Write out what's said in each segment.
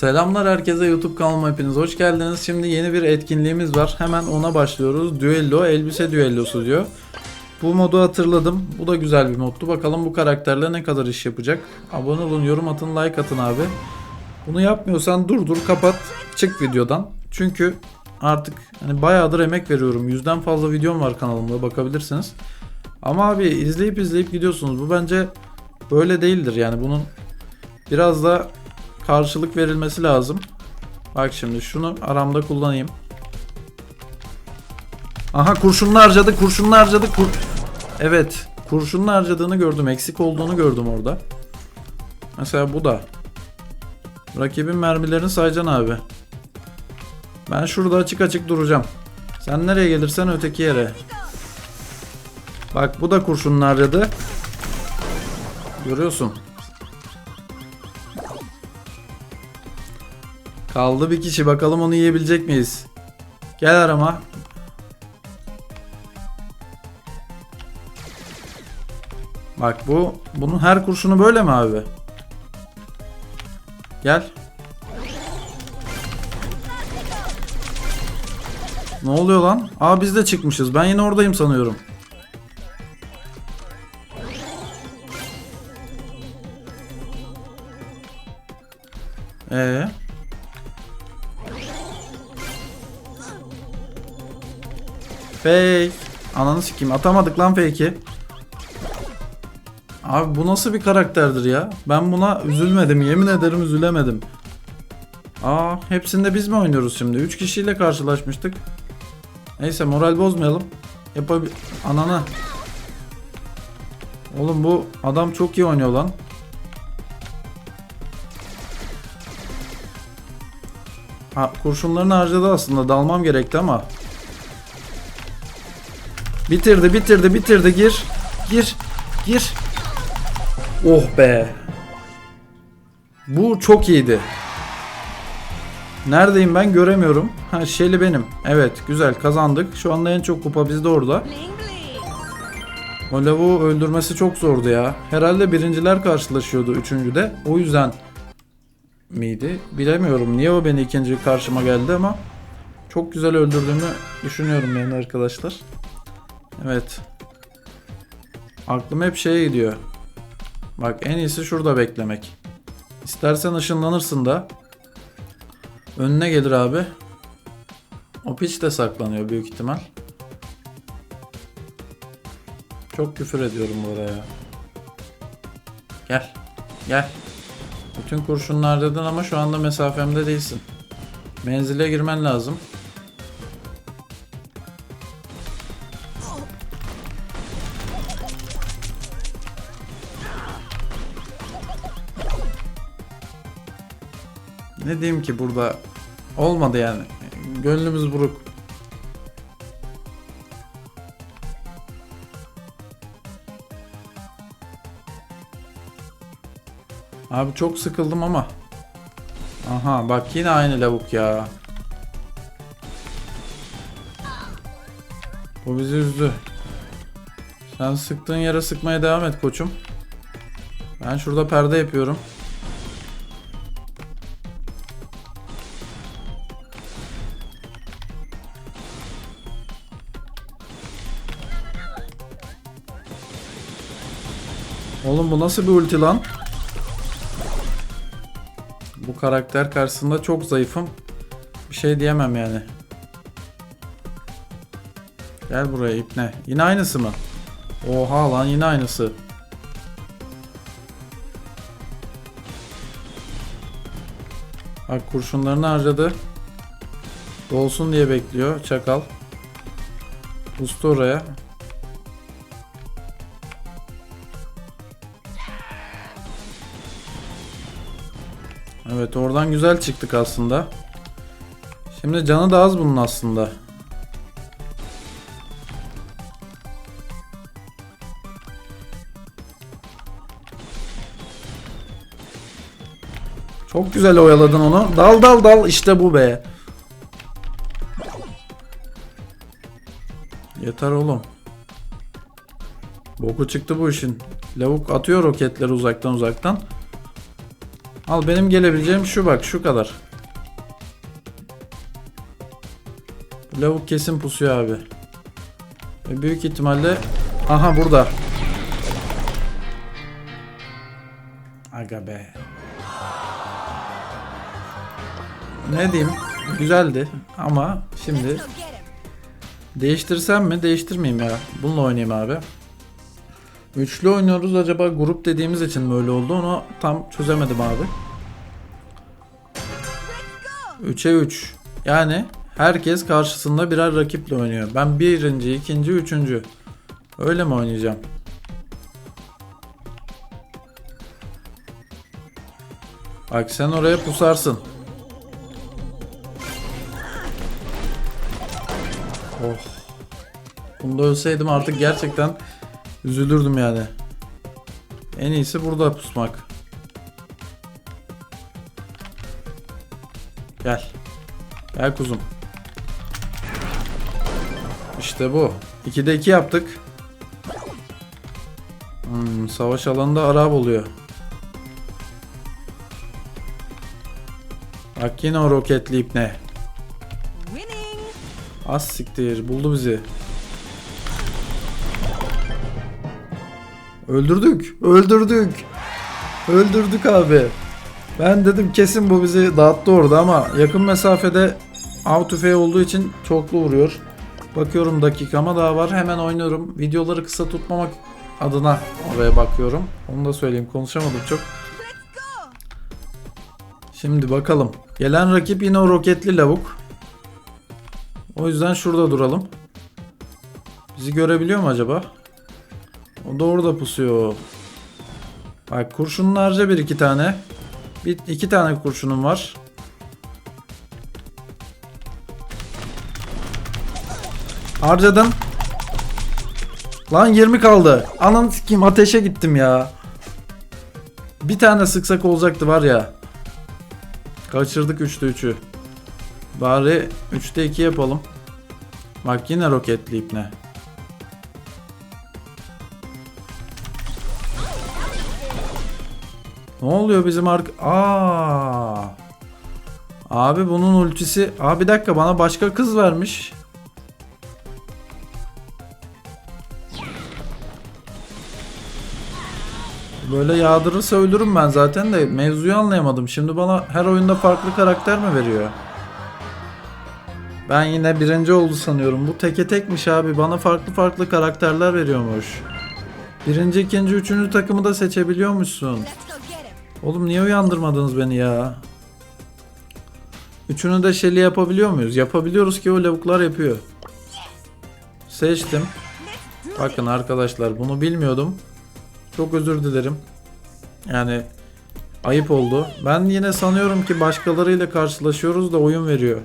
Selamlar herkese YouTube kanalıma hepiniz hoş geldiniz. Şimdi yeni bir etkinliğimiz var. Hemen ona başlıyoruz. Düello, elbise düellosu diyor. Bu modu hatırladım. Bu da güzel bir moddu. Bakalım bu karakterle ne kadar iş yapacak. Abone olun, yorum atın, like atın abi. Bunu yapmıyorsan durdur, kapat, çık videodan. Çünkü artık hani bayağıdır emek veriyorum. Yüzden fazla videom var kanalımda bakabilirsiniz. Ama abi izleyip izleyip gidiyorsunuz. Bu bence böyle değildir. Yani bunun biraz da karşılık verilmesi lazım. Bak şimdi şunu aramda kullanayım. Aha kurşunlu harcadı, kurşunlu harcadı. Kur... Evet, kurşunlu harcadığını gördüm. Eksik olduğunu gördüm orada. Mesela bu da. Rakibin mermilerini sayacaksın abi. Ben şurada açık açık duracağım. Sen nereye gelirsen öteki yere. Bak bu da kurşunlu harcadı. Görüyorsun. Kaldı bir kişi. Bakalım onu yiyebilecek miyiz? Gel arama. Bak bu bunun her kurşunu böyle mi abi? Gel. Ne oluyor lan? Aa biz de çıkmışız. Ben yine oradayım sanıyorum. Ee? Fake. Ananı sikeyim. Atamadık lan fake'i. Abi bu nasıl bir karakterdir ya? Ben buna üzülmedim. Yemin ederim üzülemedim. Aa hepsinde biz mi oynuyoruz şimdi? 3 kişiyle karşılaşmıştık. Neyse moral bozmayalım. Yapabi... Ananı. Oğlum bu adam çok iyi oynuyor lan. Ha kurşunlarını harcadı aslında. Dalmam gerekti ama. Bitirdi bitirdi bitirdi gir. Gir. Gir. Oh be. Bu çok iyiydi. Neredeyim ben göremiyorum. Ha Shelly benim. Evet güzel kazandık. Şu anda en çok kupa bizde orada. O lavuğu öldürmesi çok zordu ya. Herhalde birinciler karşılaşıyordu üçüncüde. O yüzden miydi? Bilemiyorum. Niye o beni ikinci karşıma geldi ama çok güzel öldürdüğümü düşünüyorum yani arkadaşlar. Evet. Aklım hep şeye gidiyor. Bak en iyisi şurada beklemek. İstersen ışınlanırsın da. Önüne gelir abi. O piç de saklanıyor büyük ihtimal. Çok küfür ediyorum buraya. Gel. Gel. Bütün kurşunlar dedin ama şu anda mesafemde değilsin. Menzile girmen lazım. Ne diyeyim ki burada olmadı yani. Gönlümüz buruk. Abi çok sıkıldım ama. Aha bak yine aynı lavuk ya. Bu bizi üzdü. Sen sıktığın yere sıkmaya devam et koçum. Ben şurada perde yapıyorum. Oğlum bu nasıl bir ulti lan? Bu karakter karşısında çok zayıfım. Bir şey diyemem yani. Gel buraya ipne. Yine aynısı mı? Oha lan yine aynısı. Bak kurşunlarını harcadı. Dolsun diye bekliyor çakal. Usta oraya. Evet oradan güzel çıktık aslında. Şimdi canı da az bunun aslında. Çok güzel oyaladın onu. Dal dal dal işte bu be. Yeter oğlum. Boku çıktı bu işin. Lavuk atıyor roketleri uzaktan uzaktan. Al benim gelebileceğim şu bak şu kadar. Bu Lavuk kesin pusuyor abi. Ve büyük ihtimalle aha burada. Aga be. Ne diyeyim? Güzeldi ama şimdi. Değiştirsem mi? Değiştirmeyeyim ya. Bununla oynayayım abi. Üçlü oynuyoruz. Acaba grup dediğimiz için mi öyle oldu? Onu tam çözemedim abi. 3'e 3. Yani herkes karşısında birer rakiple oynuyor. Ben birinci, ikinci, üçüncü. Öyle mi oynayacağım? Bak sen oraya pusarsın. Oh. Bunda ölseydim artık gerçekten üzülürdüm yani. En iyisi burada pusmak. Gel. Gel kuzum. İşte bu. 2'de 2 yaptık. Hmm, savaş alanında Arap oluyor. Bak yine o roketli ipne. Az siktir buldu bizi. Öldürdük. Öldürdük. Öldürdük abi. Ben dedim kesin bu bizi dağıttı orada ama yakın mesafede av tüfeği olduğu için çoklu vuruyor. Bakıyorum dakikama daha var. Hemen oynuyorum. Videoları kısa tutmamak adına oraya bakıyorum. Onu da söyleyeyim. Konuşamadım çok. Şimdi bakalım. Gelen rakip yine o roketli lavuk. O yüzden şurada duralım. Bizi görebiliyor mu acaba? O da orada pusuyor. Bak kurşunun harca bir iki tane. Bir iki tane kurşunum var. Harcadım. Lan 20 kaldı. Ananı sikeyim ateşe gittim ya. Bir tane sıksak olacaktı var ya. Kaçırdık 3'te 3'ü. Bari 3'te 2 yapalım. Bak yine roketli ipne. Ne oluyor bizim ark... Aa. Abi bunun ultisi... Aa bir dakika bana başka kız vermiş. Böyle yağdırırsa ölürüm ben zaten de mevzuyu anlayamadım. Şimdi bana her oyunda farklı karakter mi veriyor? Ben yine birinci oldu sanıyorum. Bu teke tekmiş abi. Bana farklı farklı karakterler veriyormuş. Birinci, ikinci, üçüncü takımı da seçebiliyormuşsun. Oğlum niye uyandırmadınız beni ya? Üçünü de şeli yapabiliyor muyuz? Yapabiliyoruz ki o lavuklar yapıyor. Seçtim. Bakın arkadaşlar bunu bilmiyordum. Çok özür dilerim. Yani ayıp oldu. Ben yine sanıyorum ki başkalarıyla karşılaşıyoruz da oyun veriyor.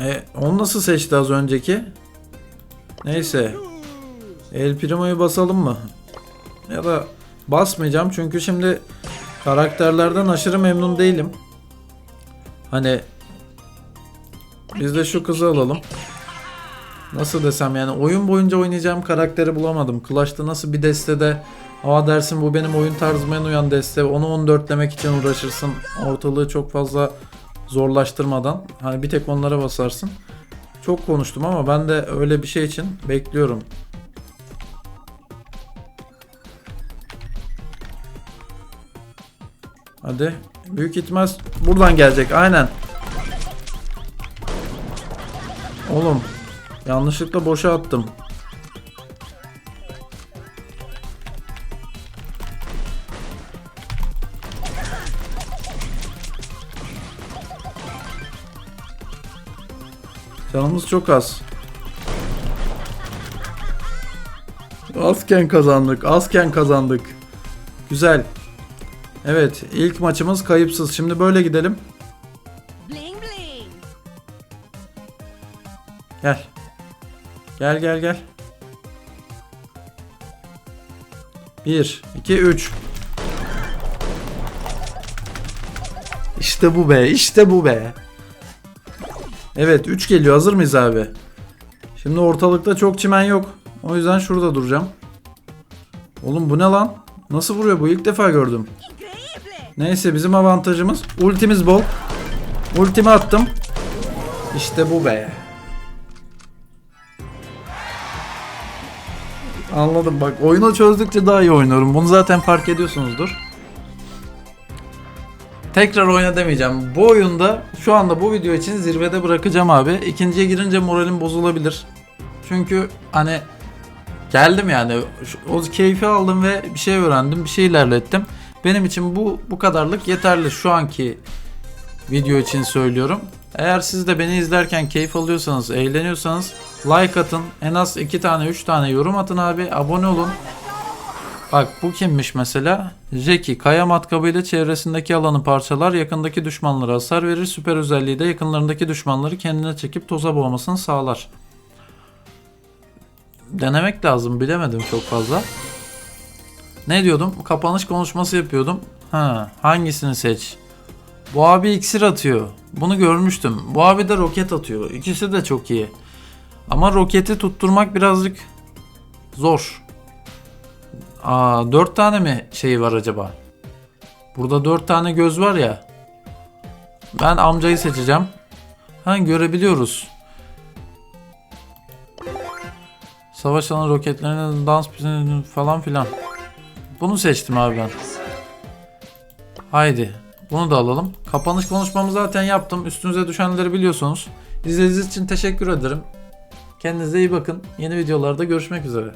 E, onu nasıl seçti az önceki? Neyse. El Primo'yu basalım mı? Ya da basmayacağım çünkü şimdi karakterlerden aşırı memnun değilim. Hani biz de şu kızı alalım. Nasıl desem yani oyun boyunca oynayacağım karakteri bulamadım. Clash'ta nasıl bir destede Aa dersin bu benim oyun tarzıma en uyan deste. Onu 14'lemek için uğraşırsın. Ortalığı çok fazla zorlaştırmadan. Hani bir tek onlara basarsın. Çok konuştum ama ben de öyle bir şey için bekliyorum. Hadi. Büyük ihtimal buradan gelecek. Aynen. Oğlum. Yanlışlıkla boşa attım. Canımız çok az. Azken kazandık. Azken kazandık. Güzel. Evet, ilk maçımız kayıpsız. Şimdi böyle gidelim. Gel. Gel gel gel. 1 2 3 İşte bu be, işte bu be. Evet, 3 geliyor. Hazır mıyız abi? Şimdi ortalıkta çok çimen yok. O yüzden şurada duracağım. Oğlum bu ne lan? Nasıl vuruyor bu? İlk defa gördüm. Neyse bizim avantajımız ultimiz bol. Ultimi attım. İşte bu be. Anladım bak oyunu çözdükçe daha iyi oynuyorum. Bunu zaten fark ediyorsunuzdur. Tekrar oyna demeyeceğim. Bu oyunda şu anda bu video için zirvede bırakacağım abi. İkinciye girince moralim bozulabilir. Çünkü hani geldim yani o keyfi aldım ve bir şey öğrendim, bir şey ilerlettim. Benim için bu bu kadarlık yeterli şu anki video için söylüyorum. Eğer siz de beni izlerken keyif alıyorsanız, eğleniyorsanız like atın. En az 2 tane 3 tane yorum atın abi. Abone olun. Bak bu kimmiş mesela? Jeki kaya matkabıyla çevresindeki alanı parçalar, yakındaki düşmanlara hasar verir. Süper özelliği de yakınlarındaki düşmanları kendine çekip toza boğmasını sağlar. Denemek lazım bilemedim çok fazla. Ne diyordum? Kapanış konuşması yapıyordum. Ha, hangisini seç? Bu abi iksir atıyor. Bunu görmüştüm. Bu abi de roket atıyor. İkisi de çok iyi. Ama roketi tutturmak birazcık zor. Aa, dört tane mi şeyi var acaba? Burada dört tane göz var ya. Ben amcayı seçeceğim. Ha görebiliyoruz. Savaş alanı roketlerinin dans falan filan. Bunu seçtim abi ben. Haydi. Bunu da alalım. Kapanış konuşmamı zaten yaptım. Üstünüze düşenleri biliyorsunuz. İzlediğiniz için teşekkür ederim. Kendinize iyi bakın. Yeni videolarda görüşmek üzere.